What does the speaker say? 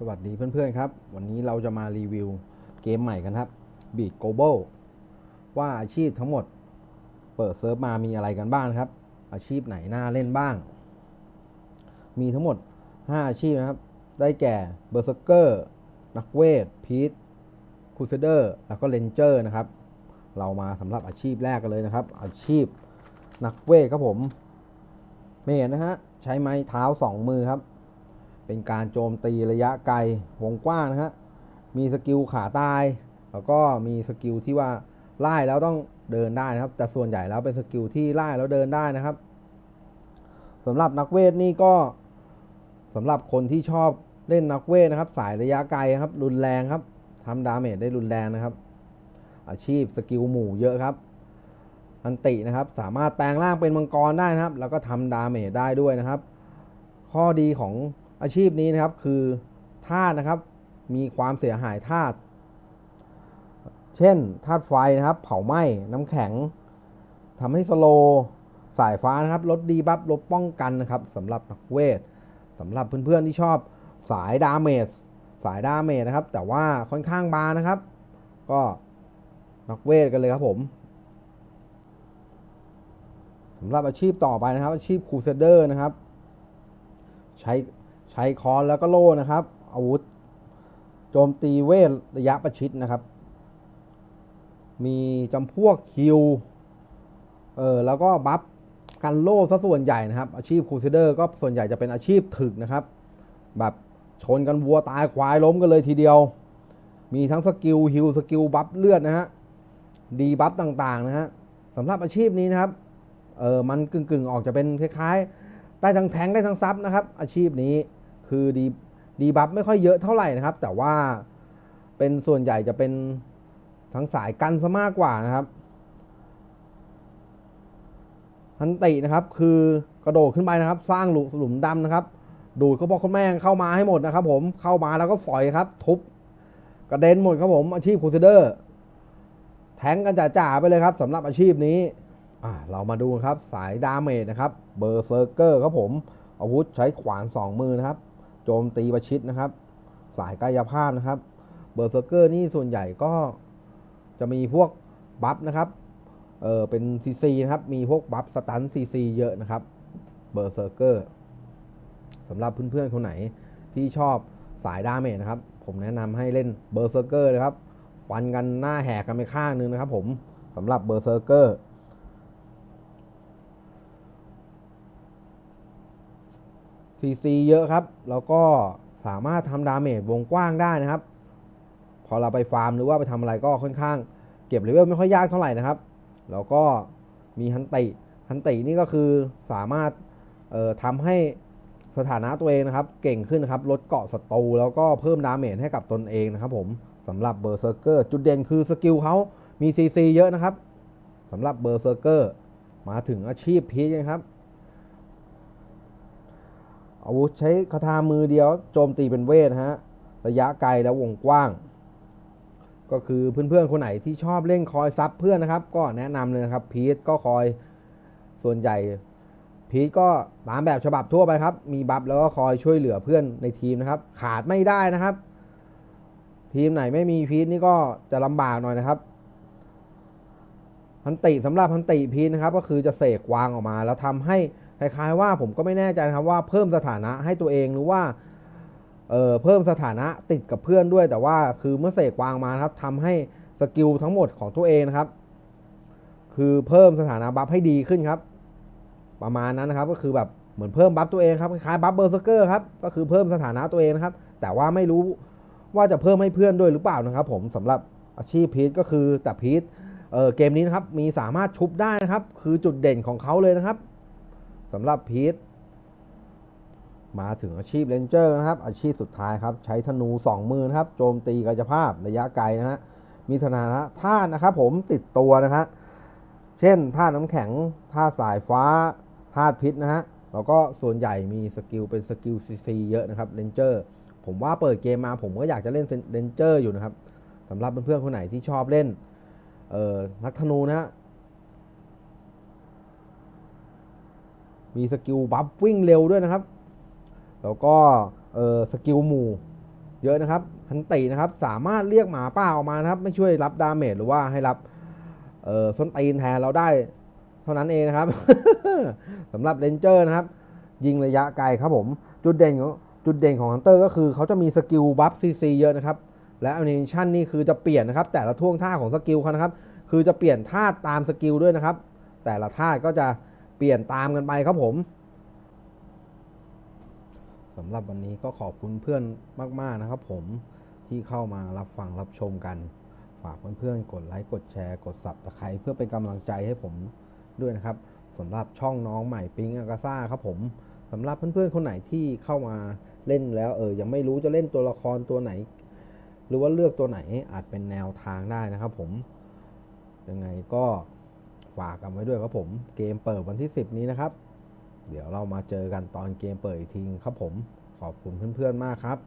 สวัสดีเพื่อนๆครับ วันนี้เราจะมารีวิวเกมใหม่กันครับ Beat Global ว่าอาชีพทั้งหมดเปิดเซิร์ฟมามีอะไรกันบ้างครับ อาชีพไหนน่าเล่นบ้าง มีทั้งหมด 5 อาชีพนะครับ ได้แก่เบอร์ r เกอร์นักเวทพีทคูเซเดอร์แล้วก็เลนเจอร์นะครับ เรามาสำหรับอาชีพแรกกันเลยนะครับ อาชีพนักเวทครับผมเมนนะฮะใช้ไม้เท้า 2 มือครับ เป็นการโจมตีระยะไกลวงกว้างนะฮะ มีสกิลขาตาย แล้วก็มีสกิลที่ว่าไล่แล้วต้องเดินได้นะครับ แต่ส่วนใหญ่แล้วเป็นสกิลที่ไล่แล้วเดินได้นะครับสำหรับนักเวทนี่ก็สำหรับคนที่ชอบเล่นนักเวทนะครับ สายระยะไกลครับ รุนแรงครับทำดาเมจได้รุนแรงนะครับ อาชีพสกิลหมู่เยอะครับ อันตินะครับ สามารถแปลงร่างเป็นมังกรได้นะครับ แล้วก็ทำดาเมจได้ด้วยนะครับ ข้อดีของ อาชีพนี้นะครับคือธาตุนะครับมีความเสียหายธาตุเช่นธาตุไฟนะครับ เผาไหม้น้ำแข็งทำให้สโลสายฟ้านะครับลดดีบัฟลดป้องกันนะครับสำหรับนักเวทสำหรับเพื่อนๆที่ชอบสายดาเมจสายดาเมจนะครับ แต่ว่าค่อนข้างบางนะครับ ก็นักเวทกันเลยครับผมสำหรับอาชีพต่อไปนะครับ อาชีพครูเซเดอร์นะครับ ใช้ ช้คอนแล้วก็โล่นะครับ อาวุธ โจมตีเวทระยะประชิดนะครับ มีจำพวกคิว เออแล้วก็บัฟกันโล่ซะส่วนใหญ่นะครับ อาชีพคูซเดอร์ก็ส่วนใหญ่จะเป็นอาชีพถึกนะครับ แบบชนกันวัวตายควายล้มกันเลยทีเดียว มีทั้งสกิลฮิลสกิลบัฟเลือดนะฮะ ดีบัฟต่างๆนะฮะสำหรับอาชีพนี้นะครับ เออมันกึ่งๆ ออกจะเป็นคล้ายๆ ได้ทั้งแทงได้ทั้งซับนะครับ อาชีพนี้ คือดีดีบัฟไม่ค่อยเยอะเท่าไหร่นะครับ แต่ว่าเป็นส่วนใหญ่จะเป็นทั้งสายกันซะมากกว่านะครับฮันตินะครับ คือกระโดดขึ้นไปนะครับ สร้างหลุมหลุมดำนะครับ ดูดเขาบอกเขาแม่งเข้ามาให้หมดนะครับ ผมเข้ามาแล้วก็ฝอยครับ ทุบกระเด็นหมดครับผมอาชีพคูซเดอร์ แทงกันจ่าๆไปเลยครับสำหรับอาชีพนี้อ่าเรามาดูครับสายดาเมจนะครับ เบอร์เซอร์เกอร์ครับผม อาวุธใช้ขวาน 2 มือนะครับ โจมตีประชิดนะครับ สายกายภาพนะครับ เบอร์เซอร์เกอร์นี่ส่วนใหญ่ก็จะมีพวกบัฟนะครับเออเป็นซีซีนะครับ มีพวกบัฟสตันซีซีเยอะนะครับ เบอร์เซอร์เกอร์สำหรับเพื่อนๆคนไหนที่ชอบสายดาเมจนะครับ ผมแนะนำให้เล่นเบอร์เซอร์เกอร์นะครับ ฟันกันหน้าแหกกันไปข้างนึงนะครับผมสำหรับเบอร์เซอร์เกอร์ ซีซีเยอะครับ แล้วก็สามารถทำดาเมจวงกว้างได้นะครับ พอเราไปฟาร์มหรือว่าไปทำอะไรก็ค่อนข้าง เก็บเลเวลไม่ค่อยยากเท่าไหร่นะครับ แล้วก็มีฮันติฮันตินี่ก็คือสามารถเอ่อทำให้สถานะตัวเองนะครับ เก่งขึ้นนะครับลดเกาะศัตรูแล้วก็เพิ่มดาเมจให้กับตนเองนะครับผมสำหรับเบอร์เซอร์เกอร์จุดเด่นคือสกิลเขามีซีซีเยอะนะครับสำหรับเบอร์เซอร์เกอร์มาถึงอาชีพพีชนะครับ อาวุธใช้คาถามือเดียวโจมตีเป็นเวทฮะระยะไกลและวงกว้าง ก็คือเพื่อนๆคนไหนที่ชอบเล่นคอยซับเพื่อนนะครับ ก็แนะนำเลยนะครับพีทก็คอยส่วนใหญ่พีทก็ตามแบบฉบับทั่วไปครับ มีบัฟแล้วก็คอยช่วยเหลือเพื่อนในทีมนะครับ ขาดไม่ได้นะครับ ทีมไหนไม่มีพีทนี่ก็จะลำบากหน่อยนะครับพันติสำหรับพันติพีทนะครับ ก็คือจะเสกวางออกมา แล้วทำให้ คล้ายๆว่าผมก็ไม่แน่ใจนะครับว่าเพิ่มสถานะให้ตัวเองหรือว่าเเพิ่มสถานะติดกับเพื่อนด้วย แต่ว่าคือเมื่อเสกวางมาครับทำให้สกิลทั้งหมดของตัวเองนะครับ คือเพิ่มสถานะบัฟให้ดีขึ้นครับ ประมาณนั้นนะครับก็คือแบบเหมือนเพิ่มบัฟตัวเองครับคล้ายบัฟเบอร์เซอร์เกอร์ครับก็คือเพิ่มสถานะตัวเองนะครับ แต่ว่าไม่รู้ว่าจะเพิ่มให้เพื่อนด้วยหรือเปล่านะครับ ผมสำหรับอาชีพพีทก็คือแต่พีทเเกมนี้นะครับมีสามารถชุบได้นะครับ คือจุดเด่นของเขาเลยนะครับ สำหรับพีทมาถึงอาชีพเลนเจอร์นะครับ อาชีพสุดท้ายครับ ใช้ธนู2มือนะครับ โจมตีกายภาพระยะไกลนะฮะมีสถานะท่านะครับผมติดตัวนะฮะเช่นท่าน้ำแข็งท่าสายฟ้าท่าพิษนะฮะแล้วก็ส่วนใหญ่มีสกิลเป็นสกิลซีซีเยอะนะครับเลนเจอร์ผมว่าเปิดเกมมาผมก็อยากจะเล่นเลนเจอร์อยู่นะครับสำหรับเพื่อนๆคนไหนที่ชอบเล่นเอ่อนักธนูนะฮะ มีสกิลบัฟวิ่งเร็วด้วยนะครับ แล้วก็เออสกิลหมู่เยอะนะครับฮันตินะครับ สามารถเรียกหมาป่าออกมานะครับ ไม่ช่วยรับดาเมจหรือว่าให้รับเอ่อส้นตีนแทนเราได้ เท่านั้นเองนะครับสำหรับเลนเจอร์นะครับ ยิงระยะไกลครับผม จุดเด่นของจุดเด่นของฮันเตอร์ก็คือเขาจะมีสกิลบัฟซีซีเยอะนะครับ และแอนิเมชันนี่คือจะเปลี่ยนนะครับ แต่ละท่วงท่าของสกิลเขานะครับ คือจะเปลี่ยนท่าตามสกิลด้วยนะครับ แต่ละท่าก็จะ เปลี่ยนตามกันไปครับผมสำหรับวันนี้ก็ขอบคุณเพื่อนมาก ๆ นะครับผมที่เข้ามารับฟังรับชมกัน ฝากเพื่อนๆกดไลค์กดแชร์ กดสับตะไคร้เพื่อเป็นกำลังใจให้ผมด้วยนะครับสำหรับช่องน้องใหม่ปิงอากาซ่าครับผมสำหรับเพื่อนๆคนไหนที่เข้ามาเล่นแล้วเออยังไม่รู้จะเล่นตัวละครตัวไหน หรือว่าเลือกตัวไหนอาจเป็นแนวทางได้นะครับผมยังไงก็ ฝากกันไว้ด้วยครับผม เกมเปิดวันที่ 10 นี้นะครับ เดี๋ยวเรามาเจอกันตอนเกมเปิดอีกทีครับผม ขอบคุณเพื่อนๆมากครับ